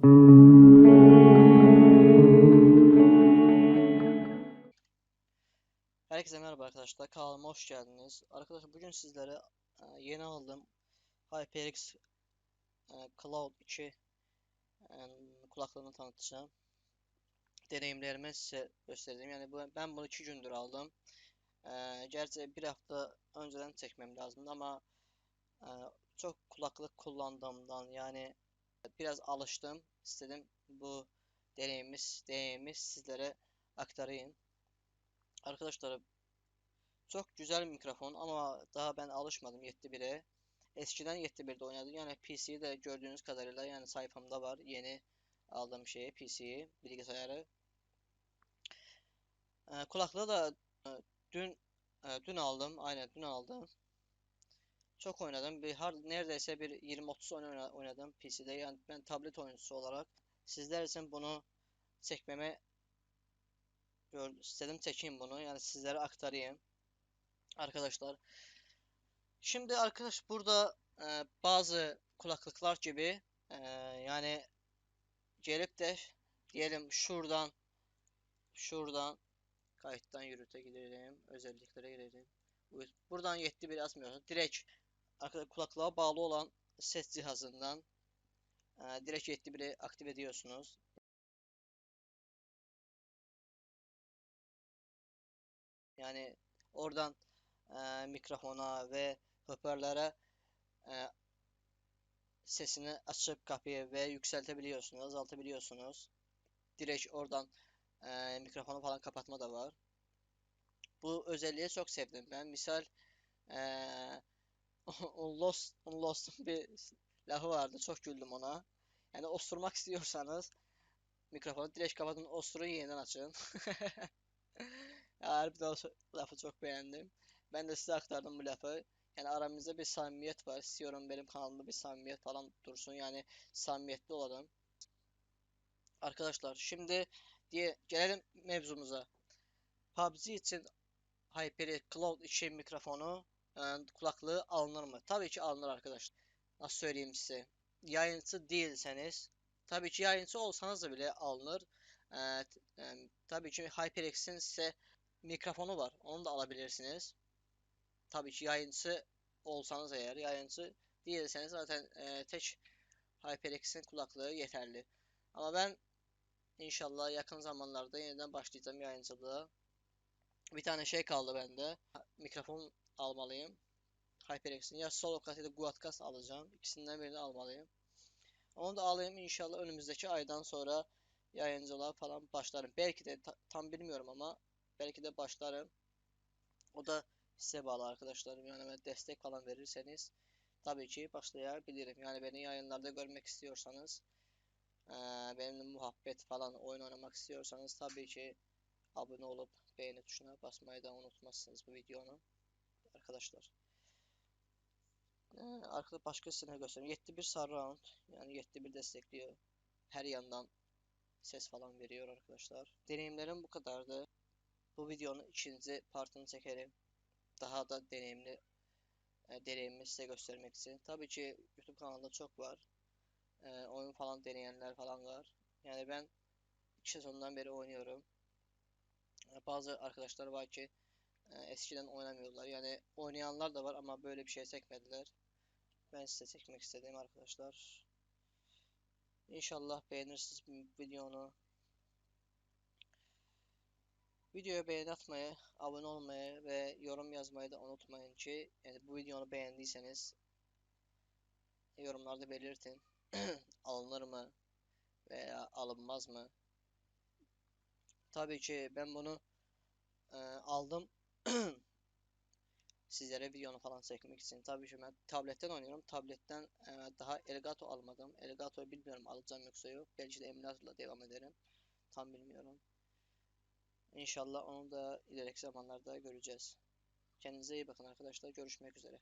Herkese merhaba arkadaşlar. Kanalıma hoş geldiniz. Arkadaşlar bugün sizlere e, yeni aldığım HyperX e, Cloud 2 e, kulaklığını tanıtacağım. Deneyimlerimi size göstereceğim. Yani ben bunu 2 gündür aldım. Gerçi bir hafta önceden çekmem lazımdı ama çok kulaklık kullandığımdan yani biraz alıştım. İstedim bu deneyimimiz, deneyimimi sizlere aktarayım. Arkadaşlar çok güzel mikrofon ama daha ben alışmadım 7.1'e. Eskiden 7.1'de oynadım. Yani PC'yi de gördüğünüz kadarıyla yani sayfamda var. Yeni aldığım şeyi PC'yi, bilgisayarı. Ee, kulaklığı da e, dün e, dün aldım. Aynen dün aldım. Çok oynadım. Bir hard neredeyse bir 20-30 oyun oynadım PC'de. Yani ben tablet oyuncusu olarak sizler için bunu çekmeme istedim çekeyim bunu. Yani sizlere aktarayım. Arkadaşlar. Şimdi arkadaş burada e, bazı kulaklıklar gibi e, yani gelip de diyelim şuradan şuradan kayıttan yürüte gidelim. Özelliklere girelim. Buradan yetti bir yazmıyorsun. Direkt arkadaş kulaklığa bağlı olan ses cihazından e, direkt yetti biri aktif ediyorsunuz. Yani oradan e, mikrofona ve hoparlöre e, sesini açıp kapıyı ve yükseltebiliyorsunuz, azaltabiliyorsunuz. Direkt oradan e, mikrofonu falan kapatma da var. Bu özelliği çok sevdim ben. Misal e, Lost, Lost'un bir lafı vardı. Çok güldüm ona. Yani osturmak istiyorsanız mikrofonu direkt kapatın, osturun yeniden açın. Harbiden o lafı çok beğendim. Ben de size aktardım bu lafı. Yani aramızda bir samimiyet var. İstiyorum benim kanalımda bir samimiyet falan dursun. Yani samimiyetli olalım. Arkadaşlar şimdi diye gelelim mevzumuza. PUBG için HyperX Cloud 2 mikrofonu e, kulaklığı alınır mı? Tabii ki alınır arkadaşlar. Nasıl söyleyeyim size? Yayıncı değilseniz tabii ki yayıncı olsanız da bile alınır. Ee, e, tabii ki HyperX'in ise mikrofonu var. Onu da alabilirsiniz. Tabii ki yayıncı olsanız eğer yayıncı değilseniz zaten e, tek HyperX'in kulaklığı yeterli. Ama ben inşallah yakın zamanlarda yeniden başlayacağım yayıncılığa. Bir tane şey kaldı bende. Mikrofon almalıyım. HyperX'in ya Solocat ya da Guatcast alacağım. İkisinden birini almalıyım. Onu da alayım inşallah önümüzdeki aydan sonra yayıncılığa falan başlarım. Belki de tam bilmiyorum ama Belki de başlarım. O da size bağlı arkadaşlarım. Yani destek falan verirseniz tabii ki başlayabilirim. Yani beni yayınlarda görmek istiyorsanız benimle muhabbet falan oyun oynamak istiyorsanız tabii ki abone olup beğeni tuşuna basmayı da unutmazsınız bu videonun arkadaşlar. Ee, arkada başkasına göstereyim. 7-1 surround yani 7-1 destekliyor. Her yandan ses falan veriyor arkadaşlar. Deneyimlerim bu kadardı. Bu videonun ikinci partını çekerim. Daha da deneyimli e, deneyimimi size göstermek için. Tabii ki YouTube kanalında çok var. E, oyun falan deneyenler falan var. Yani ben iki sezondan beri oynuyorum. E, bazı arkadaşlar var ki e, eskiden oynamıyorlar. Yani oynayanlar da var ama böyle bir şey çekmediler. Ben size çekmek istedim arkadaşlar. İnşallah beğenirsiniz videonu. Videoya beğeni atmayı, abone olmayı ve yorum yazmayı da unutmayın ki yani bu videonu beğendiyseniz yorumlarda belirtin. Alınır mı veya alınmaz mı? Tabii ki ben bunu e, aldım. Sizlere videonu falan çekmek için. Tabii ki ben tabletten oynuyorum. Tabletten e, daha Elgato almadım. Elgato'yu bilmiyorum alacağım yoksa yok. Belki de emülatörle devam ederim. Tam bilmiyorum. İnşallah onu da ileriki zamanlarda göreceğiz. Kendinize iyi bakın arkadaşlar. Görüşmek üzere.